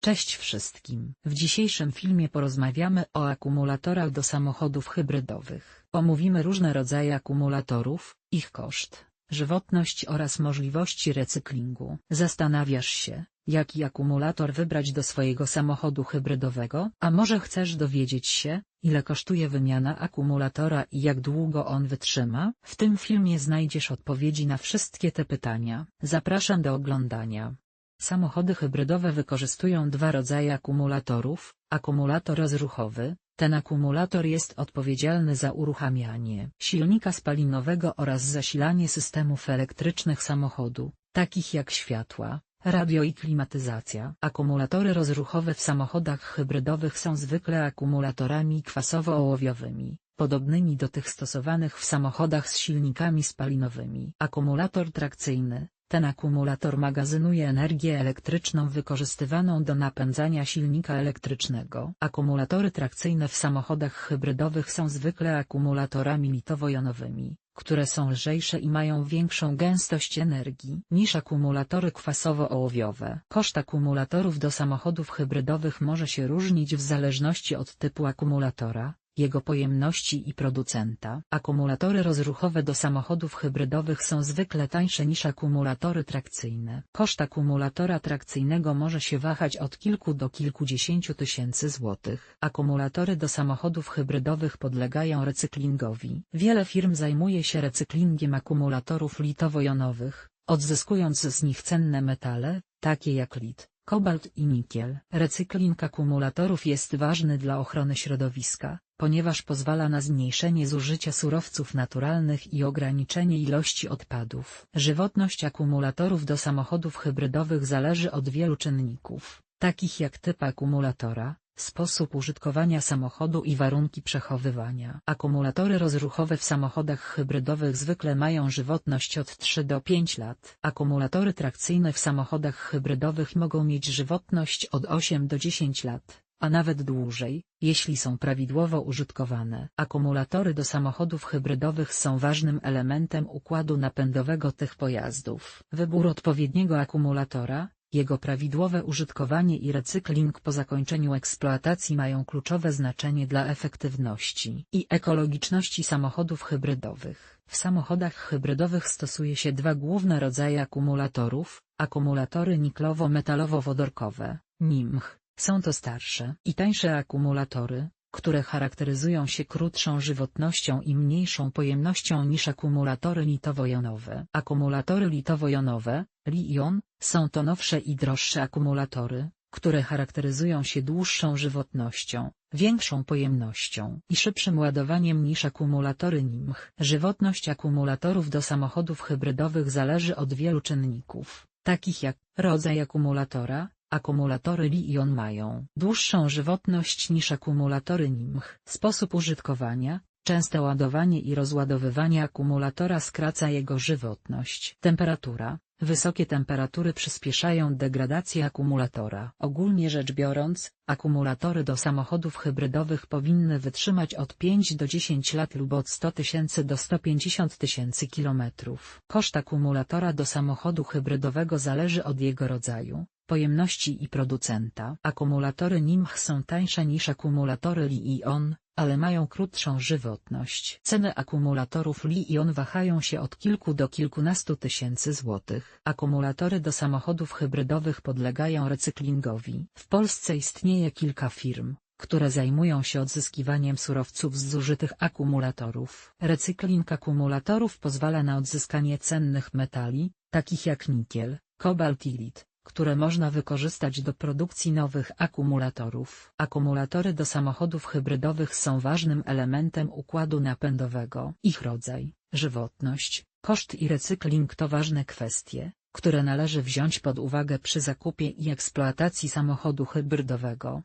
Cześć wszystkim. W dzisiejszym filmie porozmawiamy o akumulatorach do samochodów hybrydowych. Omówimy różne rodzaje akumulatorów, ich koszt, żywotność oraz możliwości recyklingu. Zastanawiasz się, jaki akumulator wybrać do swojego samochodu hybrydowego? A może chcesz dowiedzieć się, ile kosztuje wymiana akumulatora i jak długo on wytrzyma? W tym filmie znajdziesz odpowiedzi na wszystkie te pytania. Zapraszam do oglądania. Samochody hybrydowe wykorzystują dwa rodzaje akumulatorów, akumulator rozruchowy, ten akumulator jest odpowiedzialny za uruchamianie silnika spalinowego oraz zasilanie systemów elektrycznych samochodu, takich jak światła, radio i klimatyzacja. Akumulatory rozruchowe w samochodach hybrydowych są zwykle akumulatorami kwasowo-ołowiowymi, podobnymi do tych stosowanych w samochodach z silnikami spalinowymi. Akumulator trakcyjny, ten akumulator magazynuje energię elektryczną wykorzystywaną do napędzania silnika elektrycznego. Akumulatory trakcyjne w samochodach hybrydowych są zwykle akumulatorami litowo-jonowymi, które są lżejsze i mają większą gęstość energii niż akumulatory kwasowo-ołowiowe. Koszt akumulatorów do samochodów hybrydowych może się różnić w zależności od typu akumulatora, jego pojemności i producenta. Akumulatory rozruchowe do samochodów hybrydowych są zwykle tańsze niż akumulatory trakcyjne. Koszt akumulatora trakcyjnego może się wahać od kilku do kilkudziesięciu tysięcy złotych. Akumulatory do samochodów hybrydowych podlegają recyklingowi. Wiele firm zajmuje się recyklingiem akumulatorów litowo-jonowych, odzyskując z nich cenne metale, takie jak lit, kobalt i nikiel. Recykling akumulatorów jest ważny dla ochrony środowiska, ponieważ pozwala na zmniejszenie zużycia surowców naturalnych i ograniczenie ilości odpadów. Żywotność akumulatorów do samochodów hybrydowych zależy od wielu czynników, takich jak typ akumulatora, sposób użytkowania samochodu i warunki przechowywania. Akumulatory rozruchowe w samochodach hybrydowych zwykle mają żywotność od 3 do 5 lat. Akumulatory trakcyjne w samochodach hybrydowych mogą mieć żywotność od 8 do 10 lat a nawet dłużej, jeśli są prawidłowo użytkowane. Akumulatory do samochodów hybrydowych są ważnym elementem układu napędowego tych pojazdów. Wybór odpowiedniego akumulatora, jego prawidłowe użytkowanie i recykling po zakończeniu eksploatacji mają kluczowe znaczenie dla efektywności i ekologiczności samochodów hybrydowych. W samochodach hybrydowych stosuje się dwa główne rodzaje akumulatorów, akumulatory niklowo-metalowo-wodorkowe, NIMH, są to starsze i tańsze akumulatory, które charakteryzują się krótszą żywotnością i mniejszą pojemnością niż akumulatory litowo-jonowe. Akumulatory litowo-jonowe, Li-ion, są to nowsze i droższe akumulatory, które charakteryzują się dłuższą żywotnością, większą pojemnością i szybszym ładowaniem niż akumulatory NIMH. Żywotność akumulatorów do samochodów hybrydowych zależy od wielu czynników, takich jak rodzaj akumulatora, Akumulatory Li-ion mają dłuższą żywotność niż akumulatory NIMH. Sposób użytkowania, częste ładowanie i rozładowywanie akumulatora skraca jego żywotność. Temperatura, Wysokie temperatury przyspieszają degradację akumulatora. Ogólnie rzecz biorąc, akumulatory do samochodów hybrydowych powinny wytrzymać od 5 do 10 lat lub od 100 tysięcy do 150 tysięcy kilometrów. Koszt akumulatora do samochodu hybrydowego zależy od jego rodzaju, pojemności i producenta. Akumulatory NIMH są tańsze niż akumulatory Li-ion, ale mają krótszą żywotność. Ceny akumulatorów Li-ion wahają się od kilku do kilkunastu tysięcy złotych. Akumulatory do samochodów hybrydowych podlegają recyklingowi. W Polsce istnieje kilka firm, które zajmują się odzyskiwaniem surowców z zużytych akumulatorów. Recykling akumulatorów pozwala na odzyskanie cennych metali, takich jak nikiel, kobalt i lit, które można wykorzystać do produkcji nowych akumulatorów. Akumulatory do samochodów hybrydowych są ważnym elementem układu napędowego. Ich rodzaj, żywotność, koszt i recykling to ważne kwestie, które należy wziąć pod uwagę przy zakupie i eksploatacji samochodu hybrydowego.